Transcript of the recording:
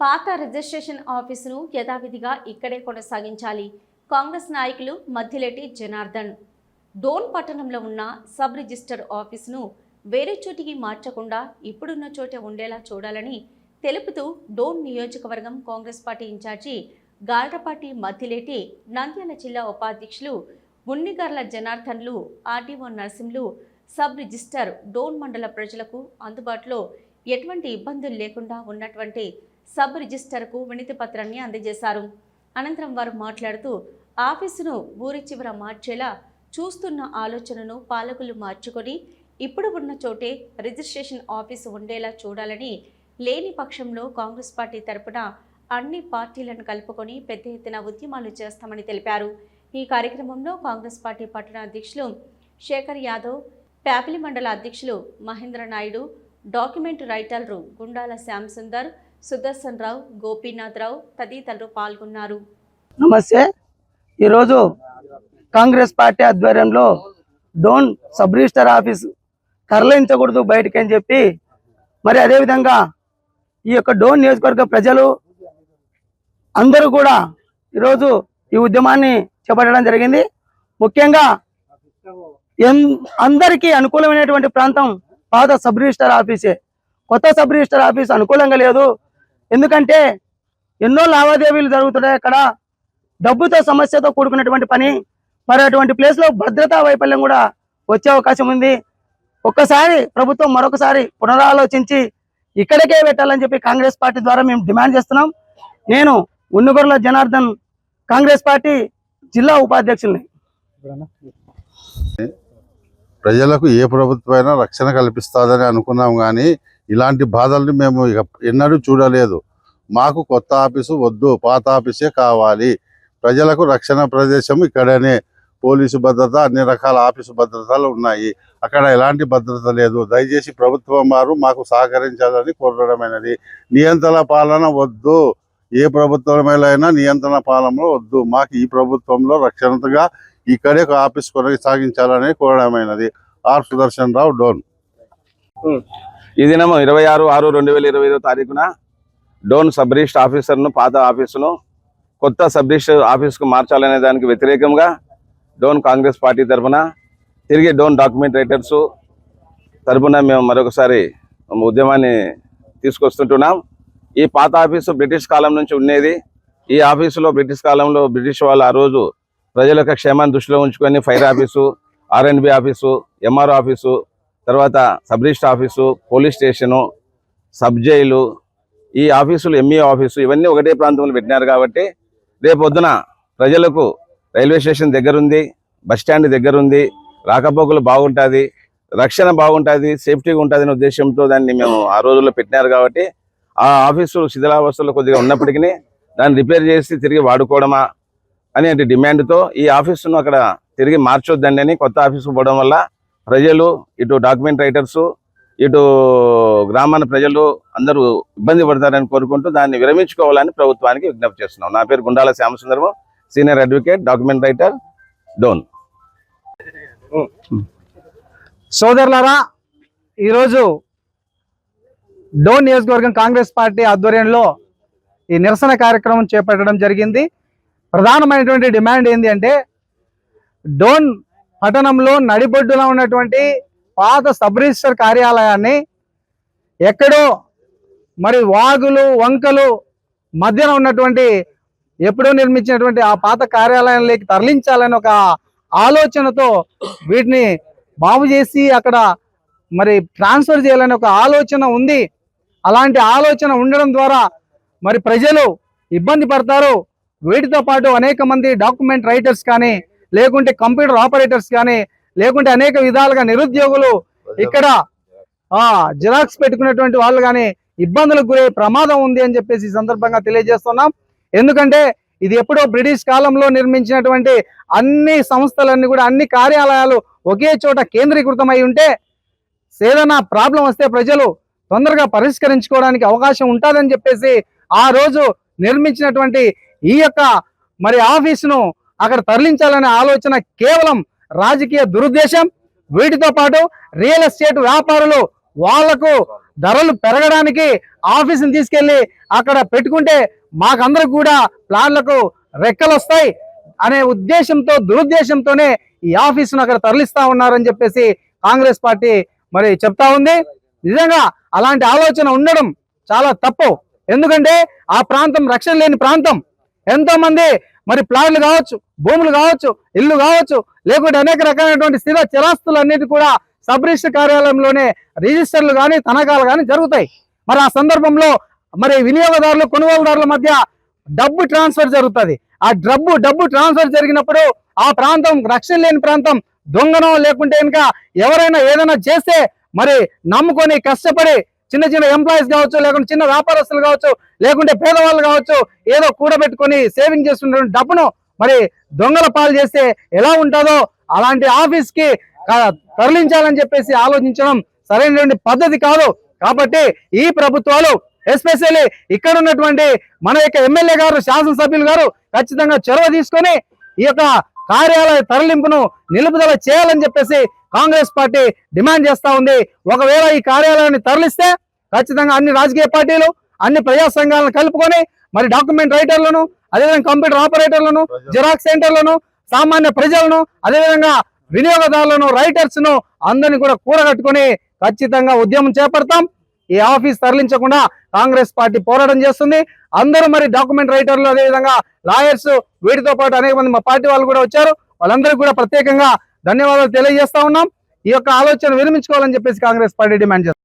పాత రిజిస్ట్రేషన్ ఆఫీసును యథావిధిగా ఇక్కడే కొనసాగించాలి. కాంగ్రెస్ నాయకులు మధ్యలేటి జనార్దన్. డోన్ పట్టణంలో ఉన్న సబ్ రిజిస్టర్ ఆఫీసును వేరే చోటికి మార్చకుండా ఇప్పుడున్న చోటే ఉండేలా చూడాలని తెలుపుతూ డోన్ నియోజకవర్గం కాంగ్రెస్ పార్టీ ఇన్ఛార్జి గాల్రపాటి మధ్యలేటి నంద్యాల జిల్లా ఉపాధ్యక్షులు Unnigarla జనార్దన్లు RDO Narasimhulu sub register Dhone మండల ప్రజలకు అందుబాటులో ఎటువంటి ఇబ్బందులు లేకుండా ఉన్నటువంటి సబ్ రిజిస్టర్కు వినతి పత్రాన్ని అందజేశారు. అనంతరం వారు మాట్లాడుతూ ఆఫీసును ఊరి చివర మార్చేలా చూస్తున్న ఆలోచనను పాలకులు మార్చుకొని ఇప్పుడు ఉన్న చోటే రిజిస్ట్రేషన్ ఆఫీసు ఉండేలా చూడాలని లేని పక్షంలో కాంగ్రెస్ పార్టీ తరపున అన్ని పార్టీలను కలుపుకొని పెద్ద ఎత్తున ఉద్యమాలు చేస్తామని తెలిపారు. ఈ కార్యక్రమంలో కాంగ్రెస్ పార్టీ పట్టణ అధ్యక్షులు శేఖర్ యాదవ్ ప్యాపిలి మండల అధ్యక్షులు మహేంద్ర నాయుడు డాక్యుమెంట్ రైటర్లు గుండాల శ్యామ్ సుందర్ సుదర్శన్ రావు గోపీనాథ్ రావు తదితరులు పాల్గొన్నారు. నమస్తే. ఈరోజు కాంగ్రెస్ పార్టీ ఆధ్వర్యంలో డోన్ సబ్ రిజిస్టర్ ఆఫీస్ తరలించకూడదు బయటకి అని చెప్పి మరి అదేవిధంగా ఈ యొక్క డోన్ నియోజకవర్గ ప్రజలు అందరూ కూడా ఈరోజు ఈ ఉద్యమాన్ని చేపట్టడం జరిగింది. ముఖ్యంగా అందరికీ అనుకూలమైనటువంటి ప్రాంతం పాత సబ్ రిజిస్టర్ ఆఫీసే. కొత్త సబ్ రిజిస్టర్ ఆఫీస్ అనుకూలంగా లేదు. ఎందుకంటే ఎన్నో లావాదేవీలు జరుగుతున్నాయి అక్కడ. డబ్బుతో సమస్యతో కూడుకున్నటువంటి పని మరి అటువంటి ప్లేస్లో భద్రతా వైఫల్యం కూడా వచ్చే అవకాశం ఉంది. ఒక్కసారి ప్రభుత్వం మరొకసారి పునరాలోచించి ఇక్కడికే పెట్టాలని చెప్పి కాంగ్రెస్ పార్టీ ద్వారా మేము డిమాండ్ చేస్తున్నాం. నేను ఉన్నగొర్ల జనార్దన్ కాంగ్రెస్ పార్టీ జిల్లా ఉపాధ్యక్షుల్ని. ప్రజలకు ఏ ప్రభుత్వమైనా రక్షణ కల్పిస్తుందని అనుకున్నాం కానీ ఇలాంటి బాధల్ని మేము ఇక ఎన్నడూ చూడలేదు. మాకు కొత్త ఆఫీసు వద్దు పాత ఆఫీసే కావాలి. ప్రజలకు రక్షణ ప్రదేశం ఇక్కడనే. పోలీసు భద్రత అన్ని రకాల ఆఫీసు భద్రతలు ఉన్నాయి. అక్కడ ఎలాంటి భద్రత లేదు. దయచేసి ప్రభుత్వం వారు మాకు సహకరించాలని కోరడమైనది. నియంత్రణ పాలన వద్దు. ఏ ప్రభుత్వమైనా నియంత్రణ పాలనలో వద్దు. మాకు ఈ ప్రభుత్వంలో రక్షణగా ఇక్కడే ఒక ఆఫీస్ కొనసాగించాలని కోరడమైనది. ఆర్ సుదర్శన్ రావు డోన్. ఈ దినం ఇరవై ఆరు ఆరు రెండు వేల ఇరవై ఐదో తారీఖున డోన్ సబ్ రిజిస్టర్ ఆఫీసర్ను పాత ఆఫీసును కొత్త సబ్ రిజిస్టర్ ఆఫీస్కు మార్చాలనే దానికి వ్యతిరేకంగా డోన్ కాంగ్రెస్ పార్టీ తరఫున తిరిగి డోన్ డాక్యుమెంట్ రైటర్స్ తరఫున మేము మరొకసారి ఉద్యమాన్ని తీసుకొస్తుంటున్నాం. ఈ పాత ఆఫీసు బ్రిటిష్ కాలం నుంచి ఉండేది. ఈ ఆఫీసులో బ్రిటిష్ కాలంలో బ్రిటిష్ వాళ్ళు ఆ రోజు ప్రజల యొక్క క్షేమాన్ని దృష్టిలో ఉంచుకొని fire office R office MR office తర్వాత sub register office police station sub jail ఈ ఆఫీసులు ఎంఈ ఆఫీసు ఇవన్నీ ఒకటే ప్రాంతంలో పెట్టినారు కాబట్టి రేపొద్దున ప్రజలకు రైల్వే స్టేషన్ దగ్గరుంది బస్ స్టాండ్ దగ్గరుంది రాకపోకలు బాగుంటుంది రక్షణ బాగుంటుంది సేఫ్టీగా ఉంటుంది అనే ఉద్దేశంతో దాన్ని మేము ఆ రోజుల్లో పెట్టినారు కాబట్టి ఆ ఆఫీసు శిథిలావస్థలు కొద్దిగా ఉన్నప్పటికీ దాన్ని రిపేర్ చేసి తిరిగి వాడుకోవడమా అనే డిమాండ్తో ఈ ఆఫీసును అక్కడ తిరిగి మార్చొద్దండి అని కొత్త ఆఫీసు పోవడం వల్ల ప్రజలు ఇటు డాక్యుమెంట్ రైటర్స్ ఇటు గ్రామాల ప్రజలు అందరూ ఇబ్బంది పడతారని కోరుకుంటూ దాన్ని విరమించుకోవాలని ప్రభుత్వానికి విజ్ఞప్తి చేస్తున్నాం. నా పేరు Gundala Shyamasundaram senior advocate document writer Dhone. సోదరులారా ఈరోజు డోన్ నియోజకవర్గం కాంగ్రెస్ పార్టీ ఆధ్వర్యంలో ఈ నిరసన కార్యక్రమం చేపట్టడం జరిగింది. ప్రధానమైనటువంటి డిమాండ్ ఏంటి అంటే డోన్ పట్టణంలో నడిబొడ్డులో ఉన్నటువంటి పాత సబ్ రిజిస్టర్ కార్యాలయాన్ని ఎక్కడో మరి వాగులు వంకలు మధ్యన ఉన్నటువంటి ఎప్పుడో నిర్మించినటువంటి ఆ పాత కార్యాలయంలోకి తరలించాలని ఒక ఆలోచనతో వీటిని బాగు చేసి అక్కడ మరి ట్రాన్స్ఫర్ చేయాలని ఒక ఆలోచన ఉంది. అలాంటి ఆలోచన ఉండడం ద్వారా మరి ప్రజలు ఇబ్బంది పడతారు. వీటితో పాటు అనేక మంది డాక్యుమెంట్ రైటర్స్ కానీ లేకుంటే కంప్యూటర్ ఆపరేటర్స్ కానీ లేకుంటే అనేక విధాలుగా నిరుద్యోగులు ఇక్కడ జిరాక్స్ పెట్టుకునేటువంటి వాళ్ళు కానీ ఇబ్బందులకు గురే ప్రమాదం ఉంది అని చెప్పేసి ఈ సందర్భంగా తెలియజేస్తున్నాం. ఎందుకంటే ఇది ఎప్పుడో బ్రిటిష్ కాలంలో నిర్మించినటువంటి అన్ని సంస్థలన్నీ కూడా అన్ని కార్యాలయాలు ఒకే చోట కేంద్రీకృతమై ఉంటే ఏదైనా ప్రాబ్లం వస్తే ప్రజలు తొందరగా పరిష్కరించుకోవడానికి అవకాశం ఉంటుందని చెప్పేసి ఆ రోజు నిర్మించినటువంటి ఈ యొక్క మరి ఆఫీసును అక్కడ తరలించాలనే ఆలోచన కేవలం రాజకీయ దురుద్దేశం. వీటితో పాటు రియల్ ఎస్టేట్ వ్యాపారులు వాళ్ళకు ధరలు పెరగడానికి ఆఫీసుని తీసుకెళ్ళి అక్కడ పెట్టుకుంటే మాకందరికి కూడా ప్లాన్లకు రెక్కలు వస్తాయి అనే ఉద్దేశంతో దురుద్దేశంతోనే ఈ ఆఫీసును అక్కడ తరలిస్తా ఉన్నారని చెప్పేసి కాంగ్రెస్ పార్టీ మరి చెప్తా ఉంది. నిజంగా అలాంటి ఆలోచన ఉండడం చాలా తప్పు. ఎందుకంటే ఆ ప్రాంతం రక్షణ లేని ప్రాంతం. ఎంతో మంది మరి ప్లాట్లు కావచ్చు భూములు కావచ్చు ఇల్లు కావచ్చు లేకుంటే అనేక రకాలైనటువంటి స్థిర చిరాస్తులన్నిటి కూడా సబ్ రిజిస్టర్ కార్యాలయంలోనే రిజిస్టర్లు కానీ తనఖాలు కానీ జరుగుతాయి. మరి ఆ సందర్భంలో మరి వినియోగదారులు కొనుగోలుదారుల మధ్య డబ్బు ట్రాన్స్ఫర్ జరుగుతుంది. ఆ డబ్బు డబ్బు ట్రాన్స్ఫర్ జరిగినప్పుడు ఆ ప్రాంతం రక్షణ లేని ప్రాంతం దొంగనం లేకుంటే ఇంకా ఎవరైనా ఏదైనా చేస్తే మరి నమ్ముకొని కష్టపడి చిన్న చిన్న ఎంప్లాయీస్ కావచ్చు లేకుంటే చిన్న వ్యాపారస్తులు కావచ్చు లేకుంటే పేదవాళ్ళు కావచ్చు ఏదో కూడబెట్టుకొని సేవింగ్ చేస్తున్న డబ్బును మరి దొంగల పాలు చేస్తే ఎలా ఉంటుందో అలాంటి ఆఫీస్కి తరలించాలని చెప్పేసి ఆలోచించడం సరైనటువంటి పద్ధతి కాదు. కాబట్టి ఈ ప్రభుత్వాలు ఎస్పెషల్లీ ఇక్కడ ఉన్నటువంటి మన యొక్క ఎమ్మెల్యే గారు శాసనసభ్యులు గారు ఖచ్చితంగా చొరవ తీసుకొని ఈ యొక్క కార్యాలయ తరలింపును నిలుపుదల చేయాలని చెప్పేసి కాంగ్రెస్ పార్టీ డిమాండ్ చేస్తా ఉంది. ఒకవేళ ఈ కార్యాలయాన్ని తరలిస్తే ఖచ్చితంగా అన్ని రాజకీయ పార్టీలు అన్ని ప్రజా సంఘాలను కలుపుకొని మరి డాక్యుమెంట్ రైటర్లను అదేవిధంగా కంప్యూటర్ ఆపరేటర్లను జిరాక్స్ సెంటర్లను సామాన్య ప్రజలను అదేవిధంగా వినియోగదారులను రైటర్స్ను అందరిని కూడా కూడగట్టుకొని ఖచ్చితంగా ఉద్యమం చేపడతాం. ఈ ఆఫీస్ తరలించకుండా కాంగ్రెస్ పార్టీ పోరాటం చేస్తుంది. అందరూ మరి డాక్యుమెంట్ రైటర్లు అదేవిధంగా లాయర్స్ వీటితో పాటు అనేక మంది మా పార్టీ వాళ్ళు కూడా వచ్చారు. వాళ్ళందరికీ కూడా ప్రత్యేకంగా ధన్యవాదాలు తెలియజేస్తా ఉన్నాం. ఈ యొక్క ఆలోచన విరమించుకోవాలని చెప్పేసి కాంగ్రెస్ పార్టీ డిమాండ్ చేస్తుంది.